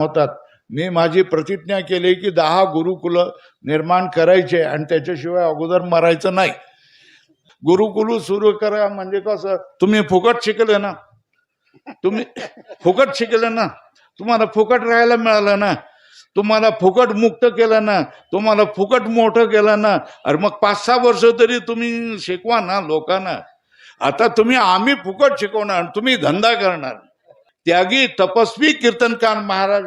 होतात. मी माझी प्रतिज्ञा केली की दहा गुरुकुल निर्माण करायचे आणि त्याच्याशिवाय अगोदर मरायचं नाही. गुरुकुल सुरू करा म्हणजे कसं तुम्ही फुकट शिकले ना. तुम्ही फुकट शिकले ना. तुम्हाला फुकट राहायला मिळालं ना. तुम्हाला फुकट मुक्त केलं ना. तुम्हाला फुकट मोठं केलं ना. अरे मग पाच सहा वर्ष तरी तुम्ही शिकवा ना लोकांना. आता तुम्ही आम्ही फुकट शिकवणार तुम्ही धंदा करणार. त्यागी तपस्वी कीर्तनकार महाराज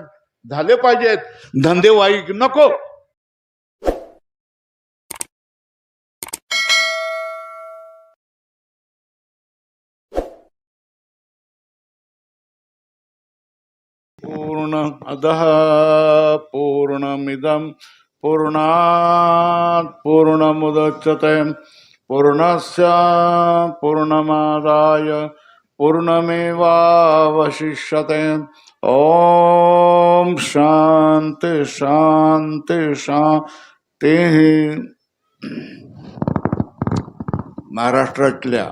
झाले पाहिजेत. धंदेवाईक नको. पूर्ण अधः पूर्णमिदं पूर्णात् पूर्णमुदच्यते. पूर्णस्य पूर्णमादाय पूर्णमेवावशिष्यते। ॐ शान्ति शान्ति शान्तिः। महाराष्ट्रातल्या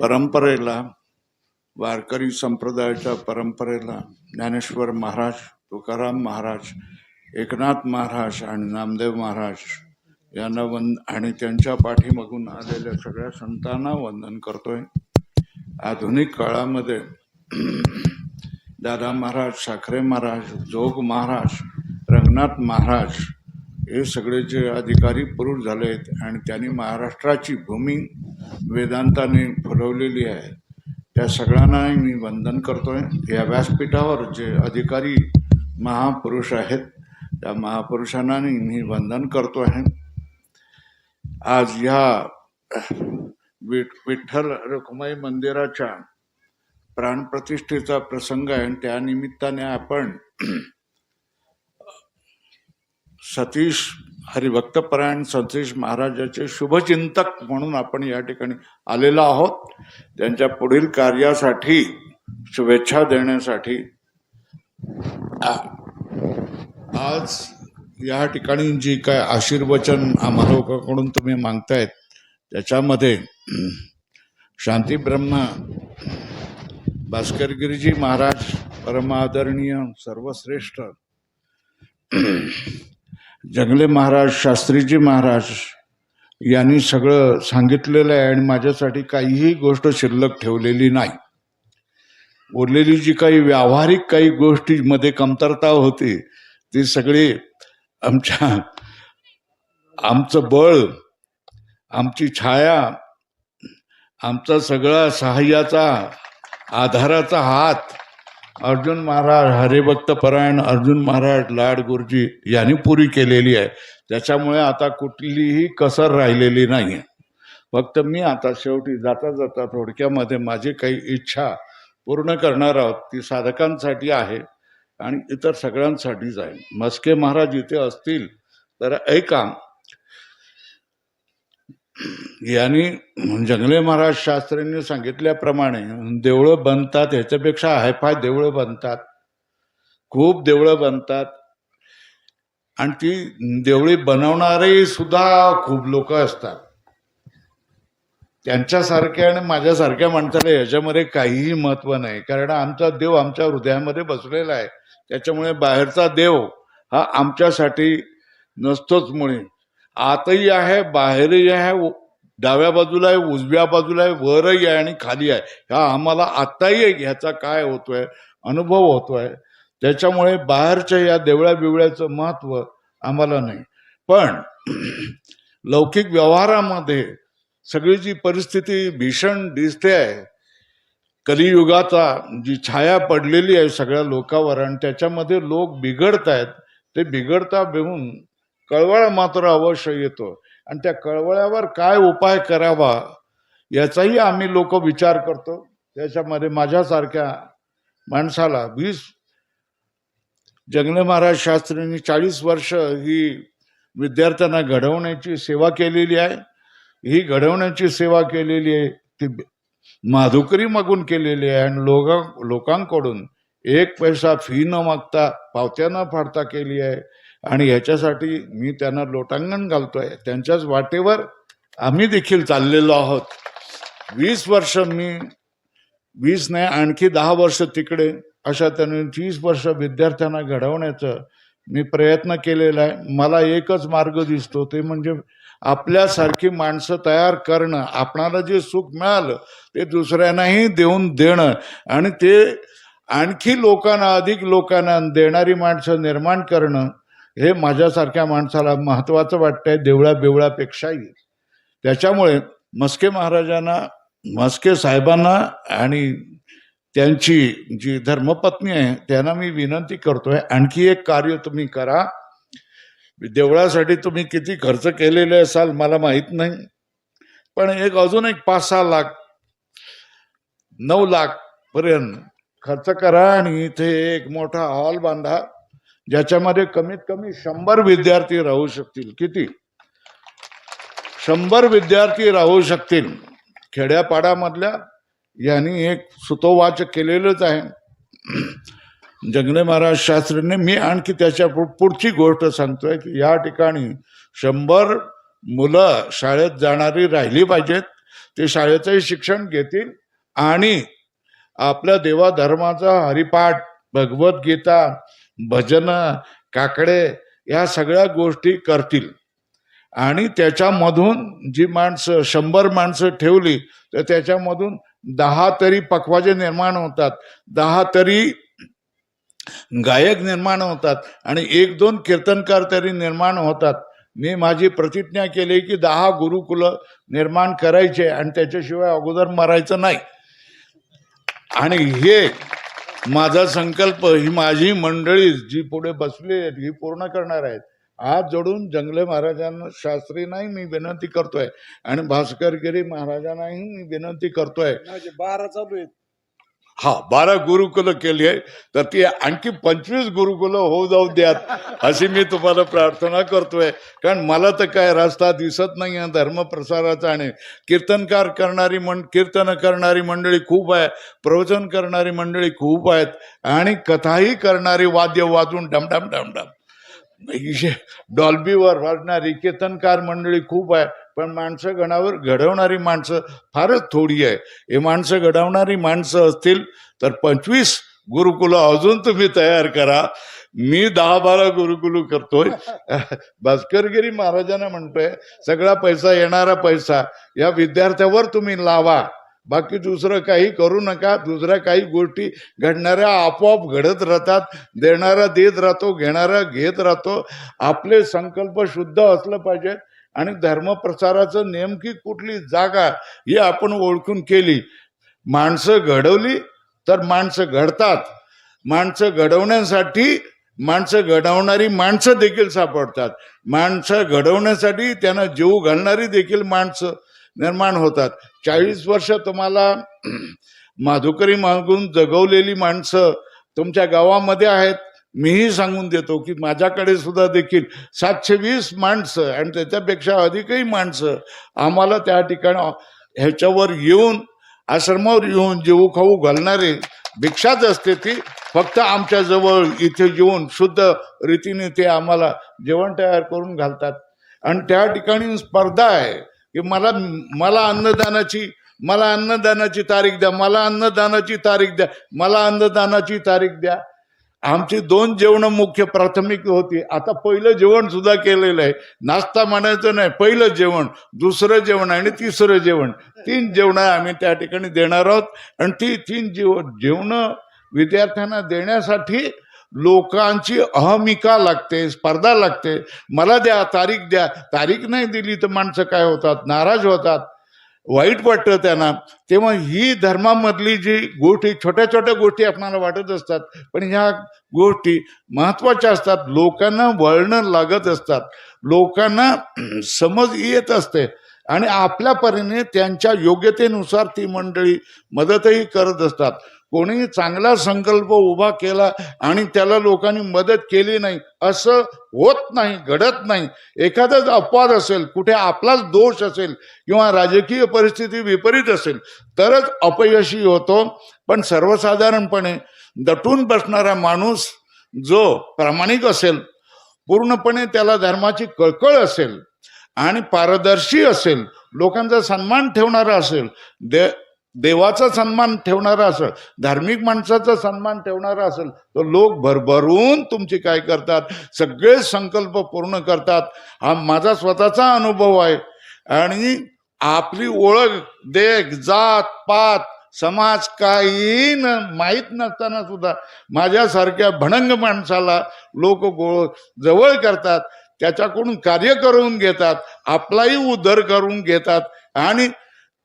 परंपरेला वारकरी संप्रदायाच्या परंपरेला ज्ञानेश्वर महाराज तुकाराम महाराज एकनाथ महाराज आणि नामदेव महाराज यांना वंद आणि त्यांच्या पाठीमागून आलेल्या सगळ्या संतांना वंदन करतोय. आधुनिक काळामध्ये दादा महाराज साखरे महाराज जोग महाराज रंगनाथ महाराज हे सगळे जे अधिकारी पुरुष झाले आहेत आणि त्यांनी महाराष्ट्राची भूमी वेदांताने फुलवलेली आहे. त्या सगळ्यांना मी वंदन करतोय. या व्यासपीठावर जे अधिकारी महापुरुष आहेत त्या महापुरुषांनाही मी वंदन करतो आहे आज ह्या विठ्ठल रखुमाई मंदिराच्या प्राणप्रतिष्ठेचा प्रसंग आहे आणि त्या निमित्ताने आपण सतीश हरिभक्तपरायण सतीश महाराजाचे शुभचिंतक म्हणून आपण या ठिकाणी आलेलो आहोत. त्यांच्या पुढील कार्यासाठी शुभेच्छा देण्यासाठी आ- आज या ठिकाणी जी काय आशीर्वचन आम्हा लोकांकडून तुम्ही मागतायत त्याच्यामध्ये शांती ब्रह्म भास्करगिरीजी महाराज परमादरणीय सर्वश्रेष्ठ जंगले महाराज शास्त्रीजी महाराज यांनी सगळं सांगितलेलं आहे आणि माझ्यासाठी काहीही गोष्ट शिल्लक ठेवलेली नाही. उरलेली जी काही व्यावहारिक काही गोष्टीमध्ये कमतरता होती ती सगळी आमच्या आमचं बळ आमची छाया आमचा सगळा सहाय्याचा आधाराचा हात. अर्जुन महाराज हरिभक्त परायण अर्जुन महाराज लाड गुरुजी यांनी पुरी केलेली आहे. त्याच्यामुळे आता कुठलीही कसर राहिलेली नाही आहे फक्त मी आता शेवटी जाता जाता थोडक्यामध्ये माझी काही इच्छा पूर्ण करणार आहोत. ती साधकांसाठी आहे आणि इतर सगळ्यांसाठीच आहे मस्के महाराज इथे असतील तर ऐका यांनी जंगले महाराज शास्त्रींनी सांगितल्याप्रमाणे देवळं बनतात ह्याच्यापेक्षा हायफाय देवळं बनतात. खूप देवळं बनतात. आणि ती देवळी बनवणारे सुद्धा खूप लोक असतात. त्यांच्यासारख्या आणि माझ्यासारख्या माणसाला याच्यामध्ये काहीही महत्त्व नाही. कारण आमचा देव आमच्या हृदयामध्ये बसलेला आहे. त्याच्यामुळे बाहेरचा देव हा आमच्यासाठी नसतोच मुळे. आतही आहे बाहेरही आहे डाव्या बाजूला आहे उजव्या बाजूला आहे वरही आहे आणि खाली आहे. ह्या आम्हाला आत्ताही ह्याचा काय होतोय अनुभव होतोय. त्याच्यामुळे बाहेरच्या या देवळ्या बिवळ्याचं महत्त्व आम्हाला नाही. पण लौकिक व्यवहारामध्ये सगळी जी परिस्थिती भीषण दिसते आहे कलियुगाचा जी छाया पडलेली आहे सगळ्या लोकांवर आणि त्याच्यामध्ये लोक बिघडत आहेत ते बिघडता बेहून कळवळा मात्र अवश्य येतो. आणि त्या कळवळ्यावर काय उपाय करावा याचाही आम्ही लोक विचार करतो. त्याच्यामध्ये माझ्यासारख्या माणसाला वीस जंगले महाराज शास्त्रींनी चाळीस वर्ष ही विद्यार्थ्यांना घडवण्याची सेवा केलेली आहे. ही घडवण्याची सेवा केलेली आहे ती माधुकरी मागून केलेली आहे आणि लोक लोकांकडून एक पैसा फी न मागता पावत्या न फाडता केली आहे. आणि ह्याच्यासाठी मी त्यांना लोटांगण घालतोय. त्यांच्याच वाटेवर आम्ही देखील चाललेलो आहोत. वीस वर्ष मी वीस नाही आणखी दहा वर्ष तिकडे. अशा त्याने तीस वर्ष विद्यार्थ्यांना घडवण्याचं मी प्रयत्न केलेला आहे. मला एकच मार्ग दिसतो ते म्हणजे आपल्यासारखी माणसं तयार करणं. आपणाला जे सुख मिळालं ते दुसऱ्यांनाही देऊन देणं. आणि ते आणखी लोकांना अधिक लोकांना देणारी माणसं निर्माण करणं. हे माझ्यासारख्या माणसाला महत्त्वाचं वाटतंय देवळा बिवळापेक्षाही त्याच्यामुळे मस्के महाराजांना मस्के साहेबांना आणि त्यांची जी धर्मपत्नी आहे त्यांना मी विनंती करतोय आणखी एक कार्य तुम्ही करा. देवळासाठी तुम्ही किती खर्च केलेले असाल मला माहीत नाही. पण एक अजून एक पाच सहा लाख नऊ लाख पर्यंत खर्च करा आणि इथे एक मोठा हॉल बांधा. ज्याच्यामध्ये कमीत कमी शंभर विद्यार्थी राहू शकतील. किती? शंभर विद्यार्थी राहू शकतील. खेड्यापाड्यामधल्या यांनी एक सुतोवाच केलेलंच आहे. जंगले महाराज शास्त्रीने मी आणखी त्याच्या पुढची गोष्ट सांगतोय की या ठिकाणी शंभर मुलं शाळेत जाणारी राहिली पाहिजेत. ते शाळेचंही शिक्षण घेतील आणि आपल्या देवाधर्माचा हरिपाठ भगवद्गीता भजन काकडे या सगळ्या गोष्टी करतील. आणि त्याच्यामधून जी माणसं शंभर माणसं ठेवली तर त्याच्यामधून दहा तरी पखवाजे निर्माण होतात. दहा तरी गायक निर्माण होतात आणि एक दोन कीर्तनकार तरी निर्माण होतात. मी माझी प्रतिज्ञा केली की दहा गुरुकुलं निर्माण करायचे आणि त्याच्याशिवाय अगोदर मरायचं नाही. आणि हे माझा संकल्प ही माझी मंडळी जी पुढे बसली आहेत ही पूर्ण करणार आहेत. हात जोडून जंगले महाराजांना शास्त्रींनाही मी विनंती करतोय. आणि भास्करगिरी महाराजांनाही मी विनंती करतोय. माझे बारा चालू आहेत हा बारा गुरुकुलं केली आहे. तर ती आणखी पंचवीस गुरुकुलं होऊ जाऊ द्यात अशी मी तुम्हाला प्रार्थना करतोय. कारण मला तर काय रस्ता दिसत नाही आहे धर्मप्रसाराचा आणि कीर्तनकार करणारी मं कीर्तन करणारी मंडळी खूप आहे प्रवचन करणारी मंडळी खूप आहेत आणि कथाही करणारी वाद्य वाजून डमडम डमडम डॉल्बीवर वाजणारी कीर्तनकार मंडळी खूप आहे. पण माणसं गणावर घडवणारी माणसं फारच थोडी आहे. हे माणसं घडवणारी माणसं असतील तर पंचवीस गुरुकुलं अजून तुम्ही तयार करा. मी दहा बारा गुरुकुल करतोय. भास्करगिरी महाराजांना म्हणतोय सगळा पैसा येणारा पैसा. या विद्यार्थ्यावर तुम्ही लावा. बाकी दुसरं काही करू नका. दुसऱ्या काही गोष्टी घडणाऱ्या आपोआप घडत राहतात. देणारा देत राहतो घेणारा घेत राहतो. आपले संकल्प शुद्ध असलं पाहिजे आणि धर्मप्रसाराचं नेमकी कुठली जागा ही आपण ओळखून केली. माणसं घडवली तर माणसं घडतात. माणसं घडवण्यासाठी माणसं घडवणारी माणसं देखील सापडतात. माणसं घडवण्यासाठी त्यांना जीव घालणारी देखील माणसं निर्माण होतात. चाळीस वर्ष तुम्हाला माधुकरी मागून जगवलेली माणसं तुमच्या गावामध्ये आहेत. मीही सांगून देतो की माझ्याकडे सुद्धा देखील सातशे वीस माणसं आणि त्याच्यापेक्षा अधिकही माणसं आम्हाला त्या ठिकाणी ह्याच्यावर येऊन आश्रमावर येऊन जेऊ खाऊ घालणारे भिक्षाच असते ती. फक्त आमच्या जवळ इथे येऊन शुद्ध रीतीने ते आम्हाला जेवण तयार करून घालतात. आणि त्या ठिकाणी स्पर्धा आहे. की मला मला अन्नदानाची मला अन्नदानाची तारीख द्या मला अन्नदानाची तारीख द्या मला अन्नदानाची तारीख द्या. आमची दोन जेवणं मुख्य प्राथमिक होती. आता पहिलं जेवण सुद्धा केलेलं आहे. नाश्ता म्हणायचं नाही पहिलं जेवण दुसरं जेवण आणि तिसरं जेवण. तीन जेवणं आम्ही त्या ठिकाणी देणार आहोत. आणि ती तीन जेव जेवणं विद्यार्थ्यांना देण्यासाठी लोकांची अहमिका लागते स्पर्धा लागते. मला द्या तारीख द्या. तारीख नाही दिली तर माणसं काय होतात? नाराज होतात. वाईट वाटतं त्यांना. तेव्हा ही धर्मामधली जी गोष्टी छोट्या छोट्या गोष्टी आपणाला वाटत असतात. पण ह्या गोष्टी महत्त्वाच्या असतात. लोकांना वळणं लागत असतात. लोकांना समज येत असते. आणि आपल्या परीने त्यांच्या योग्यतेनुसार ती मंडळी मदतही करत असतात. कोणीही चांगला संकल्प उभा केला आणि त्याला लोकांनी मदत केली नाही असं होत नाही घडत नाही. एखादाच अपवाद असेल कुठे आपलाच दोष असेल किंवा राजकीय परिस्थिती विपरीत असेल तरच अपयशी होतो. पण सर्वसाधारणपणे दटून बसणारा माणूस जो प्रामाणिक असेल पूर्णपणे त्याला धर्माची कळकळ असेल आणि पारदर्शी असेल लोकांचा सन्मान ठेवणारा असेल दे देवाचा सन्मान ठेवणारा असेल धार्मिक माणसाचा सन्मान ठेवणारा असेल तर लोक भरभरून तुमची काय करतात? सगळे संकल्प पूर्ण करतात. हा माझा स्वतःचा अनुभव आहे. आणि आपली ओळख देख जात पात समाज काही न माहीत नसताना सुद्धा माझ्यासारख्या भणंग माणसाला लोक गोळ जवळ करतात. त्याच्याकडून कार्य करून घेतात. आपलाही उद्धार करून घेतात. आणि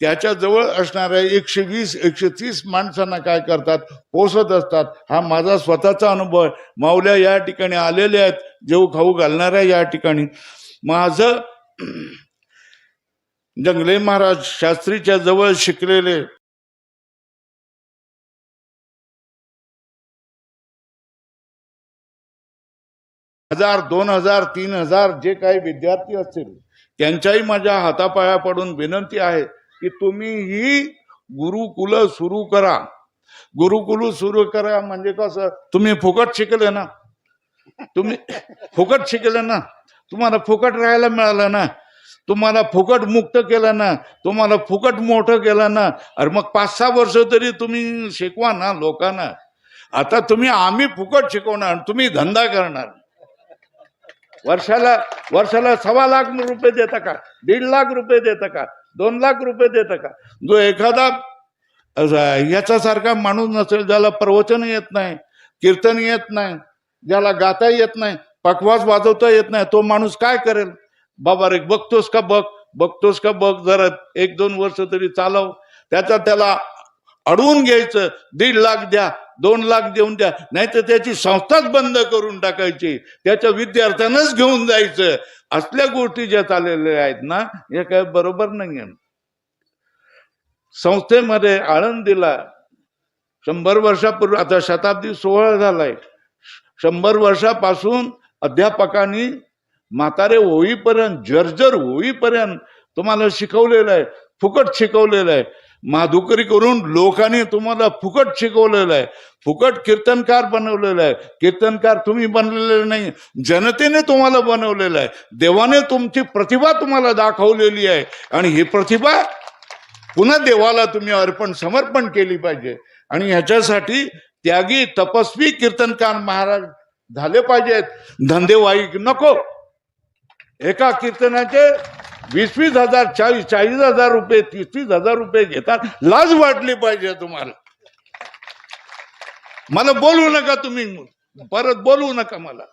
त्याच्याजवळ असणाऱ्या एकशे वीस एकशे तीस माणसांना काय करतात? पोसत असतात. हा माझा स्वतःचा अनुभव माऊल्या या ठिकाणी आलेल्या आहेत. जेव खाऊ घालणाऱ्या या ठिकाणी. माझं जंगले महाराज शास्त्रीच्या जवळ शिकलेले हजार दोन हजार तीन हजार जे काही विद्यार्थी असतील त्यांच्याही माझ्या हातापाया पडून विनंती आहे. की तुम्ही ही गुरुकुल सुरू करा. गुरुकुल सुरू करा म्हणजे कसं तुम्ही फुकट शिकले ना. तुम्ही फुकट शिकले ना. तुम्हाला फुकट राहायला मिळालं ना. तुम्हाला फुकट मुक्त केलं ना. तुम्हाला फुकट मोठं केलं ना. अरे मग पाच सहा वर्ष तरी तुम्ही शिकवा ना लोकांना. आता तुम्ही आम्ही फुकट शिकवणार तुम्ही धंदा करणार. वर्षाला वर्षाला सव्वा लाख रुपये देता का? दीड लाख रुपये देता का? दोन लाख रुपये देता का? जो एखादा याच्यासारखा माणूस नसेल ज्याला प्रवचन येत नाही कीर्तन येत नाही ज्याला गाता येत नाही पकवास वाजवता येत नाही तो माणूस काय करेल? बाबा रे बघतोस का बघ? बघतोस का बघ? जरा एक दोन वर्ष तरी चालव. त्याचा त्याला अडवून घ्यायचं. दीड लाख द्या. दोन लाख देऊन द्या. नाही तर त्याची संस्थाच बंद करून टाकायची. त्याच्या विद्यार्थ्यांनाच घेऊन जायचं. असल्या गोष्टी ज्या चाललेल्या आहेत ना हे काय बरोबर नाही संस्थेमध्ये संस्थेमध्ये आळंदीला शंभर वर्षापूर्वी आता शताब्दी सोहळा झालाय. शंभर वर्षापासून अध्यापकांनी म्हातारे होईपर्यंत जर्जर होईपर्यंत तुम्हाला शिकवलेलं आहे. फुकट शिकवलेलं आहे. माधुकरी करून लोकांनी तुम्हाला फुकट शिकवलेलं आहे. फुकट कीर्तनकार बनवलेलं आहे. कीर्तनकार तुम्ही बनलेले नाही जनतेने तुम्हाला बनवलेलं आहे. देवाने तुमची प्रतिभा तुम्हाला दाखवलेली आहे. आणि ही प्रतिभा पुन्हा देवाला तुम्ही अर्पण समर्पण केली पाहिजे. आणि ह्याच्यासाठी त्यागी तपस्वी कीर्तनकार महाराज झाले पाहिजेत. धंदेवाईक नको. एका कीर्तनाचे वीस वीस हजार चाळीस चाळीस हजार रुपये तीस तीस हजार रुपये घेतात. लाज वाटली पाहिजे तुम्हाला. मला बोलू नका तुम्ही. परत बोलू नका मला.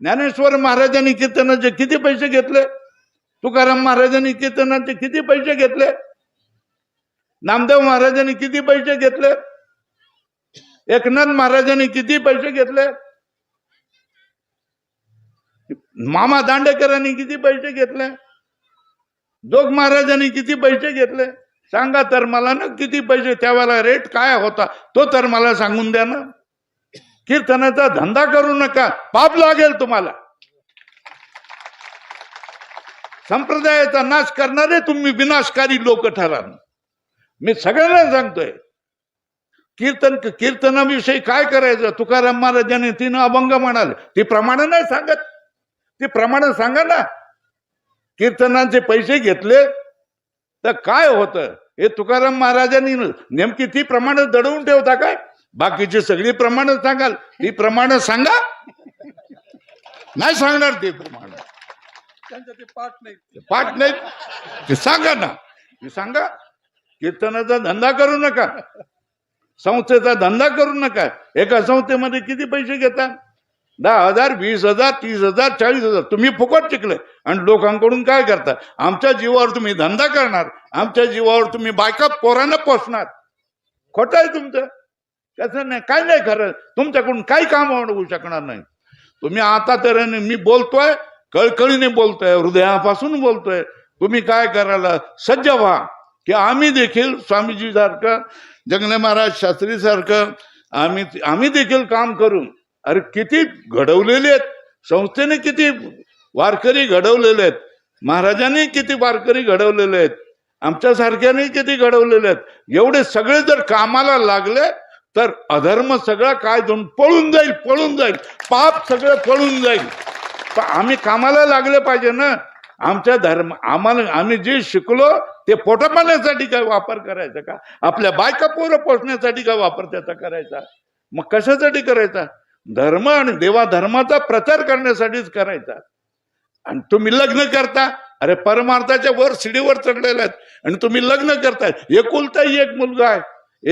ज्ञानेश्वर महाराजांनी कीर्तनाचे किती पैसे घेतले? तुकाराम महाराजांनी कीर्तनाचे किती पैसे घेतले? नामदेव महाराजांनी किती पैसे घेतले? एकनाथ महाराजांनी किती पैसे घेतले? मामा दांडेकरांनी किती पैसे घेतले? जोग महाराजांनी किती पैसे घेतले? सांगा तर मला ना किती पैसे त्यावेळेला रेट काय होता? तो तर मला सांगून द्या ना. कीर्तनाचा धंदा करू नका पाप लागेल तुम्हाला. संप्रदायाचा नाश करणारे तुम्ही विनाशकारी लोक ठराल मी सगळ्यांना सांगतोय. कीर्तन कीर्तनाविषयी काय करायचं? तुकाराम महाराजांनी तिनं अभंग म्हणाले. ती प्रमाण नाही सांगत. ती प्रमाण सांगा ना. कीर्तनाचे पैसे घेतले तर काय होतं? हे तुकाराम महाराजांनी नेमकी ती प्रमाण दडवून ठेवता काय? बाकीची सगळी प्रमाण सांगाल. ती प्रमाण सांगा. नाही सांगणार ते प्रमाण. ते पाठ नाही. पाठ नाही. ते सांगा ना. ते सांगा. कीर्तनाचा धंदा करू नका. संस्थेचा धंदा करू नका. एका संस्थेमध्ये किती पैसे घेतात दहा हजार वीस हजार तीस हजार चाळीस हजार. तुम्ही फुकट टिकले आणि लोकांकडून काय करता? आमच्या जीवावर तुम्ही धंदा करणार. आमच्या जीवावर तुम्ही बायका पोरांना पोसणार. खोटं आहे तुमचं. कसं नाही काय नाही खरं. तुमच्याकडून काही काम होऊ शकणार नाही. तुम्ही आता तर मी बोलतोय कळकळीने बोलतोय हृदयापासून बोलतोय. तुम्ही काय करायला सज्ज व्हा. की आम्ही देखील स्वामीजी सारखं जगने महाराज शास्त्री सारखं आम्ही आम्ही देखील काम करून अरे किती घडवलेले आहेत. संस्थेने किती वारकरी घडवलेले आहेत. महाराजांनी किती वारकरी घडवलेले आहेत. आमच्यासारख्याने किती घडवलेले आहेत. एवढे सगळे जर कामाला लागले तर अधर्म सगळा काय दोन पळून जाईल पळून जाईल. पाप सगळं पळून जाईल. पण आम्ही कामाला लागले पाहिजे ना. आमच्या धर्म आम्हाला आम्ही जे शिकलो ते पोटपाण्यासाठी काय वापर करायचा का? आपल्या बायका पोरं पोसण्यासाठी काय वापर त्याचा करायचा? मग कशासाठी करायचा? धर्म आणि देवा धर्माचा प्रचार करण्यासाठीच करायचा. आणि तुम्ही लग्न करता अरे परमार्थाच्या वर शिडीवर चढलेले आहेत. आणि तुम्ही लग्न करताय एकुलता एक मुलगा आहे.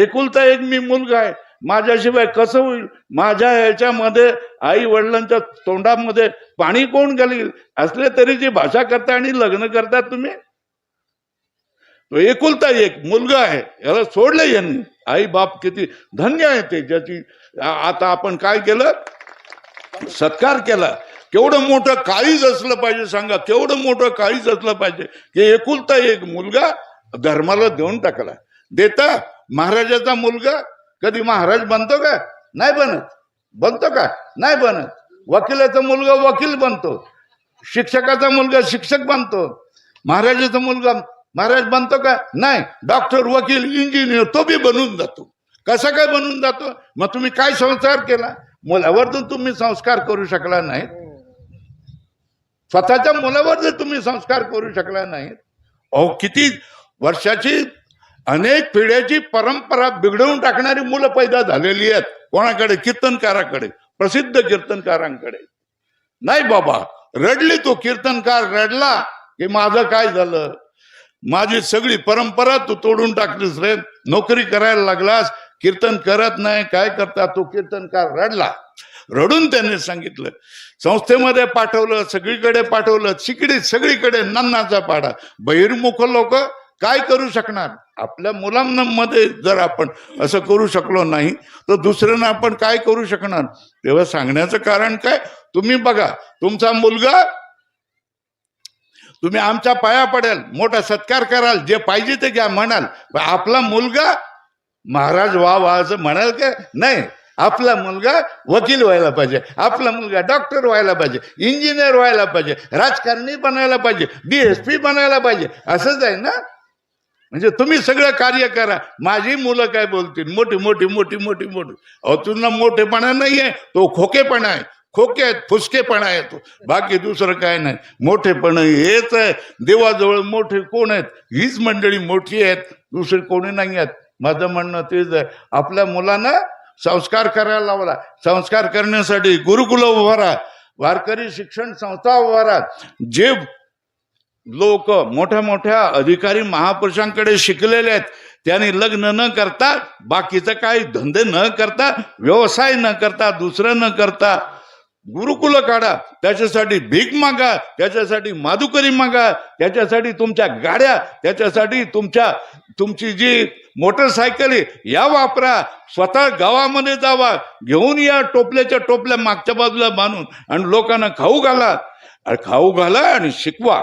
एकुलता एक मी मुलगा आहे. माझ्याशिवाय कसं होईल? माझ्या ह्याच्यामध्ये आई वडिलांच्या तोंडामध्ये पाणी कोण घालील असले तरी जी भाषा करता आणि लग्न करता तुम्ही. तो एकुलता एक मुलगा आहे. याला सोडलं यांनी. आई बाप किती धन्य आहे ते ज्याची आता आपण काय केलं? सत्कार केला. केवढं मोठं काळीज असलं पाहिजे सांगा. केवढं मोठं काळीज असलं पाहिजे. की एकुलता एक मुलगा धर्माला देऊन टाकला. देता महाराजाचा मुलगा? कधी महाराज बनतो का? नाही बनत. बनतो का? नाही बनत. वकिलाचा मुलगा वकील बनतो. शिक्षकाचा मुलगा शिक्षक बनतो. महाराजाचा मुलगा महाराज बनतो का? नाही. डॉक्टर वकील इंजिनियर तो बी बनून जातो. कसं काय बनून जातो? मग तुम्ही काय संस्कार केला? मुलावर तुम्ही संस्कार करू शकला नाहीत. स्वतःच्या मुलावर जर तुम्ही संस्कार करू शकला नाहीत. अहो किती वर्षाची अनेक पिढ्याची परंपरा बिघडवून टाकणारी मुलं पैदा झालेली आहेत. कोणाकडे? कीर्तनकाराकडे. प्रसिद्ध कीर्तनकारांकडे. नाही बाबा रडली तो कीर्तनकार रडला की माझं काय झालं? माझी सगळी परंपरा तू तोडून टाकलीस रे. नोकरी करायला लागलास कीर्तन करत नाही काय करता? तो कीर्तनकार रडला. रडून त्यांनी सांगितलं संस्थेमध्ये पाठवलं सगळीकडे पाठवलं चिकडी सगळीकडे नन्नाचा पाडा. बहिर्मुख लोक काय करू शकणार? आपल्या मुलांमध्ये जर आपण असं करू शकलो नाही तर दुसऱ्यांना आपण काय करू शकणार? तेव्हा सांगण्याचं कारण काय? तुम्ही बघा तुमचा मुलगा तुम्ही आमच्या पाया पडेल मोठा सत्कार कराल जे पाहिजे ते घ्या म्हणाल. आपला मुलगा महाराज वा वा असं म्हणाल का? नाही. आपला मुलगा वकील व्हायला पाहिजे. आपला मुलगा डॉक्टर व्हायला पाहिजे. इंजिनियर व्हायला पाहिजे. राजकारणी बनायला पाहिजे. डीएसपी बनायला पाहिजे. असंच आहे ना? म्हणजे तुम्ही सगळं कार्य करा. माझी मुलं काय बोलतील? मोठी मोठी मोठी मोठी मोठी. अहो तुझा मोठेपणा नाही आहे तो खोकेपणा आहे. खोके आहेत फुसकेपणा आहे तो. बाकी दुसरं काय नाही. मोठेपणा हेच आहे. देवाजवळ मोठे कोण आहेत? हीच मंडळी मोठी आहेत. दुसरे कोणी नाही आहेत. माझं म्हणणं तेच आहे. आपल्या मुलांना संस्कार करायला लावला संस्कार करण्यासाठी गुरुकुल उभारा वारकरी शिक्षण संस्था उभारा जे लोक मोठ्या मोठ्या अधिकारी महापुरुषांकडे शिकलेले आहेत त्यांनी लग्न न करता बाकीचं काही धंदे न करता व्यवसाय न करता दुसरं न करता गुरुकुल काढा. त्याच्यासाठी भीक मागा. त्याच्यासाठी माधुकरी मागा. त्याच्यासाठी तुमच्या गाड्या त्याच्यासाठी तुमच्या तुमची जी मोटरसायकल आहे या वापरा. स्वतः गावामध्ये जावा. घेऊन या टोपल्याच्या टोपल्या मागच्या बाजूला बांधून आणि लोकांना खाऊ घाला. खाऊ घाला आणि शिकवा.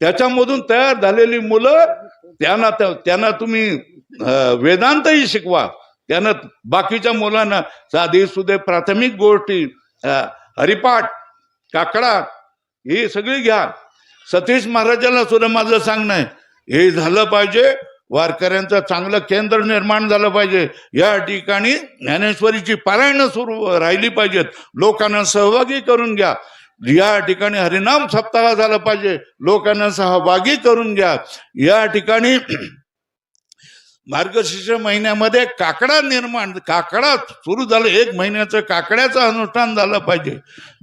त्याच्यामधून तयार झालेली मुलं त्यांना त्यांना तुम्ही वेदांतही शिकवा. त्यांना बाकीच्या मुलांना साधी सुधे प्राथमिक गोष्टी हरिपाठ काकडा ही सगळी घ्या. सतीश महाराजांना सुद्धा माझं सांगणं आहे हे झालं पाहिजे वारकऱ्यांचं चांगलं केंद्र निर्माण झालं पाहिजे. या ठिकाणी ज्ञानेश्वरीची पारायणं सुरू राहिली पाहिजेत. लोकांना सहभागी करून घ्या. या ठिकाणी हरिनाम सप्ताह झाला पाहिजे. लोकांना सहभागी करून घ्या. या ठिकाणी मार्गशीर्ष महिन्यामध्ये काकडा निर्माण काकडा सुरू झालं. एक महिन्याचं काकड्याचं अनुष्ठान झालं पाहिजे.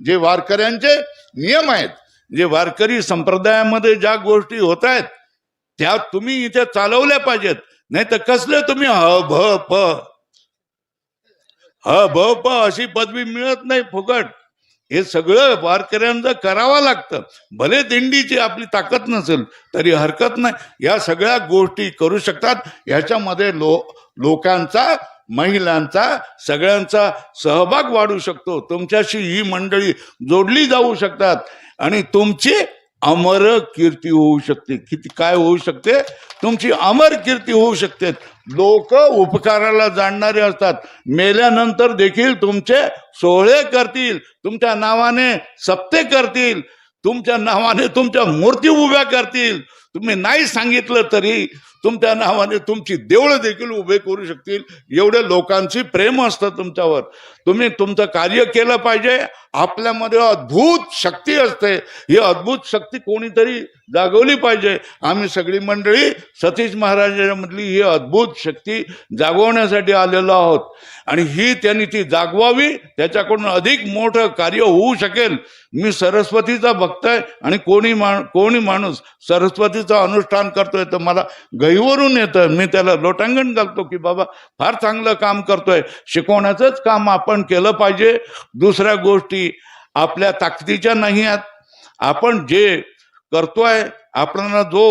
जे वारकऱ्यांचे नियम आहेत जे वारकरी संप्रदायामध्ये ज्या गोष्टी होत आहेत त्या तुम्ही इथे चालवल्या पाहिजेत. नाही तर कसले तुम्ही ह भ प? ह भ प अशी पदवी मिळत नाही फुकट. हे सगळं वारकऱ्यांचं करावं लागतं. भले दिंडीची आपली ताकद नसेल तरी हरकत नाही. या सगळ्या गोष्टी करू शकतात. ह्याच्यामध्ये लो लोकांचा महिलांचा सगळ्यांचा सहभाग वाढू शकतो. तुमच्याशी ही मंडळी जोडली जाऊ शकतात. आणि तुमची अमर कीर्ती होऊ शकते. किती काय होऊ शकते? तुमची अमर कीर्ती होऊ शकते. लोक उपकाराला जाणणारे असतात. मेल्यानंतर देखील तुमचे सोहळे करतील. तुमच्या नावाने सप्ते करतील. तुमच्या नावाने तुमच्या मूर्ती उभ्या करतील. तुम्ही नाही सांगितलं तरी तुमच्या नावाने तुमची देवळं देखील उभे करू शकतील. एवढे लोकांची प्रेम असतं तुमच्यावर. तुम्ही तुमचं कार्य केलं पाहिजे. आपल्यामध्ये अद्भुत शक्ती असते. ही अद्भुत शक्ती कोणीतरी जागवली पाहिजे. आम्ही सगळी मंडळी सतीश महाराजांमधली ही अद्भुत शक्ती जागवण्यासाठी आलेलो आहोत. आणि ही त्यांनी ती जागवावी त्याच्याकडून अधिक मोठं कार्य होऊ शकेल. मी सरस्वतीचा भक्त आहे आणि कोणी माण कोणी माणूस सरस्वतीचं अनुष्ठान करतोय तर मला गहीवरून येतं. मी त्याला लोटांगण घालतो की बाबा फार चांगलं काम करतोय. शिकवण्याचंच काम आपण केलं पाहिजे. दुसऱ्या गोष्टी आपल्या ताकदीच्या नाही आहेत. आपण जे करतोय. आपल्याला जो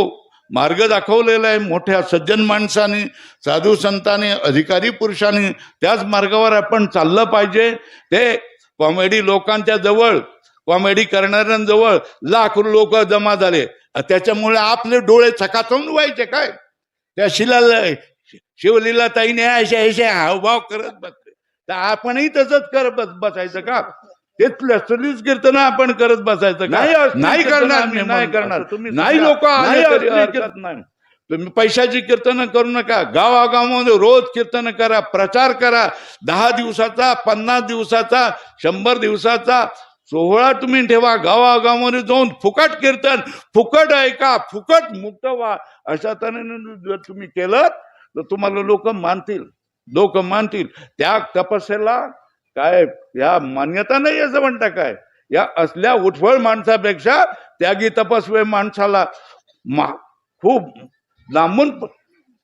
मार्ग दाखवलेला आहे मोठ्या सज्जन माणसाने साधू संतांनी अधिकारी पुरुषांनी त्याच मार्गावर आपण चाललं पाहिजे. ते कॉमेडी लोकांच्या जवळ कॉमेडी करणाऱ्यांजवळ लाख लोक जमा झाले. त्याच्यामुळे आपले डोळे चकाचून व्हायचे काय? त्या शिला शिवलीला ताईने अशा अशा हावभाव करत बसले. तर आपणही तसंच करत बस बसायचं का? तेच असलीच कीर्तन आपण करत बसायचं नाही करणार नाही. करणार. तुम्ही नाही. लोक नाही तुम्ही पैशाची कीर्तन करू नका. गावागावामध्ये रोज कीर्तन करा प्रचार करा. दहा दिवसाचा पन्नास दिवसाचा शंभर दिवसाचा. सोहळा तुम्ही ठेवा. गावागावामध्ये जाऊन फुकट कीर्तन फुकट ऐका फुकट मुक्त व्हा. अशा तऱ्हेने जर तुम्ही केलं तर तुम्हाला लोक मानतील. लोक मानतील. त्या तपस्येला काय या मान्यता नाही असं म्हणता काय? या असल्या उठवळ माणसापेक्षा त्यागी तपस्वी माणसाला मा- खूप लांबून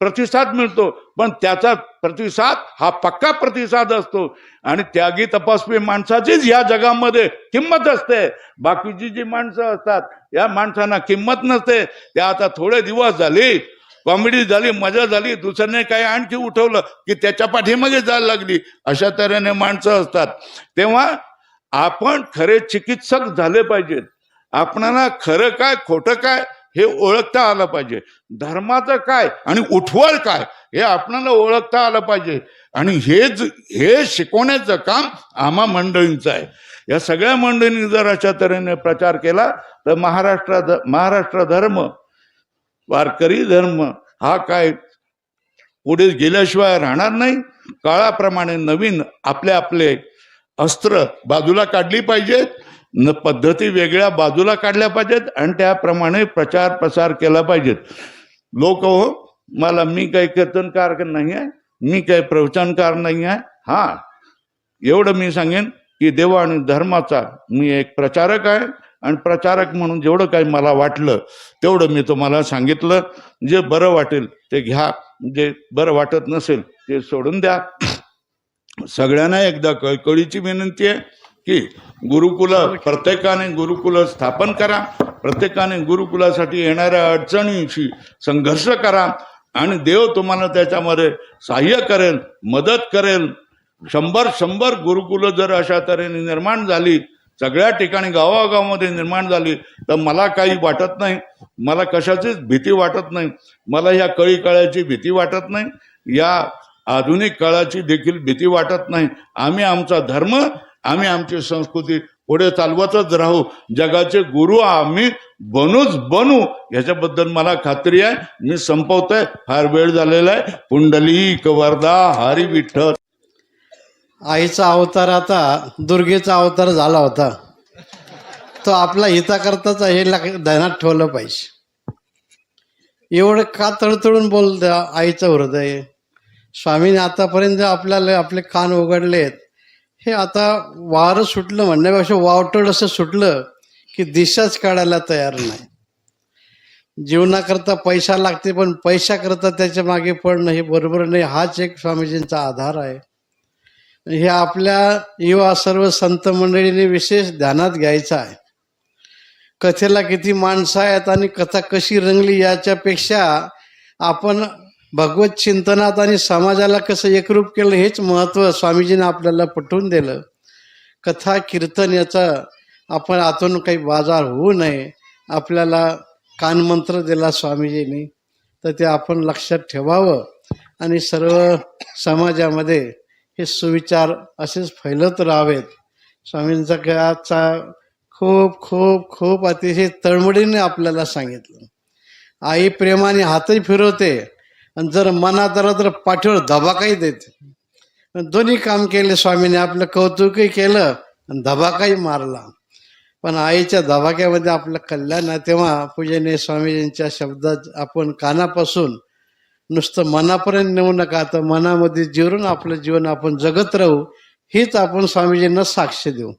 प्रतिसाद मिळतो. पण त्याचा प्रतिसाद हा पक्का प्रतिसाद असतो. आणि त्यागी तपस्वी माणसाचीच या जगामध्ये किंमत असते. बाकीची जी माणसं असतात या माणसांना किंमत नसते. त्या आता थोडे दिवस झाली कॉमेडी झाली मजा झाली दुसऱ्याने काही आणखी उठवलं की त्याच्या पाठीमागे जायला लागली. अशा तऱ्हेने माणसं असतात. तेव्हा आपण खरे चिकित्सक झाले पाहिजेत. आपणाला खरं काय खोटं काय हे ओळखता आलं पाहिजे. धर्माचं काय आणि उठवळ काय हे आपणाला ओळखता आलं पाहिजे. आणि हेच हे शिकवण्याचं काम आम्हा मंडळींचं आहे. या सगळ्या मंडळींनी जर अशा तऱ्हेने प्रचार केला तर महाराष्ट्र महाराष्ट्र धर्म वारकरी धर्म हा काय पुढे गेल्याशिवाय राहणार नाही. काळाप्रमाणे नवीन आपले आपले अस्त्र बाजूला काढली पाहिजेत. न पद्धती वेगळ्या बाजूला काढल्या पाहिजेत आणि त्याप्रमाणे प्रचार प्रसार केला पाहिजेत. लोक हो मला मी काही कीर्तनकार नाही आहे मी काही प्रवचनकार नाही आहे. हा एवढं मी सांगेन की देव आणि धर्माचा मी एक प्रचारक आहे. आणि प्रचारक म्हणून जेवढं काही मला वाटलं तेवढं मी तुम्हाला सांगितलं. जे बरं वाटेल ते घ्या जे बरं वाटत नसेल ते सोडून द्या. सगळ्यांना एकदा कळकळीची विनंती आहे की गुरुकुल प्रत्येकाने गुरुकुल स्थापन करा. प्रत्येकाने गुरुकुलासाठी येणाऱ्या अडचणींशी संघर्ष करा आणि देव तुम्हाला त्याच्यामध्ये सहाय्य करेल मदत करेल. शंभर शंभर गुरुकुलं जर अशा तऱ्हेने निर्माण झाली सगळ्या ठिकाणी गावागावामध्ये निर्माण झाली. तर मला काही वाटत नाही. मला कशाचीच भीती वाटत नाही. मला या कळी काळाची भीती वाटत नाही. या आधुनिक काळाची देखील भीती वाटत नाही. आम्ही आमचा धर्म आम्ही आमची संस्कृती पुढे चालवतच राहू. जगाचे गुरु आम्ही बनूच बनू. ह्याच्याबद्दल मला खात्री आहे. मी संपवतोय. फार वेळ झालेला आहे. पुंडलिक वरदा हरी विठ्ठल आईचा अवतार आता दुर्गेचा अवतार झाला होता. तो आपला हिताकरताच हे लक- ध्यानात ठेवलं पाहिजे. एवढं का तळतळून बोलतं आईचं हृदय? स्वामीने आतापर्यंत आपल्याला आपले कान उघडलेत. हे आता वारं सुटलं म्हणण्यापेक्षा वावटड असं सुटलं की दिशाच काढायला तयार नाही. जीवनाकरता पैसा लागते पण पैशाकरता त्याच्यामागे पडणं हे बरोबर नाही. हाच एक स्वामीजींचा आधार आहे. हे आपल्या युवा सर्व संत मंडळीने विशेष ध्यानात घ्यायचं आहे. कथेला किती माणसं आहेत आणि कथा कशी रंगली याच्यापेक्षा आपण भगवत चिंतनात आणि समाजाला कसं एकरूप केलं हेच महत्त्व स्वामीजीने आपल्याला पटवून दिलं. कथा कीर्तन याचा आपण आतून काही बाजार होऊ नये आपल्याला कानमंत्र दिला स्वामीजींनी तर ते आपण लक्षात ठेवावं आणि सर्व समाजामध्ये हे सुविचार असेच फैलत राहावेत. स्वामींचा काळाचा खूप खूप खूप अतिशय तळमळीने आपल्याला सांगितलं. आई प्रेमाने हातही फिरवते आणि जर मनात आलं तर पाठीवर धबाकाही देते. दोन्ही काम केले स्वामीने आपलं कौतुकही केलं आणि धबाकाही मारला. पण आईच्या धबाक्यामध्ये आपलं कल्याण आहे तेव्हा पूजेने स्वामीजींच्या शब्दात आपण कानापासून नुसतं मनापर्यंत नेऊ नका. तर मनामध्ये जिरून आपलं जीवन आपण जगत राहू हीच आपण स्वामीजींना साक्ष देऊ.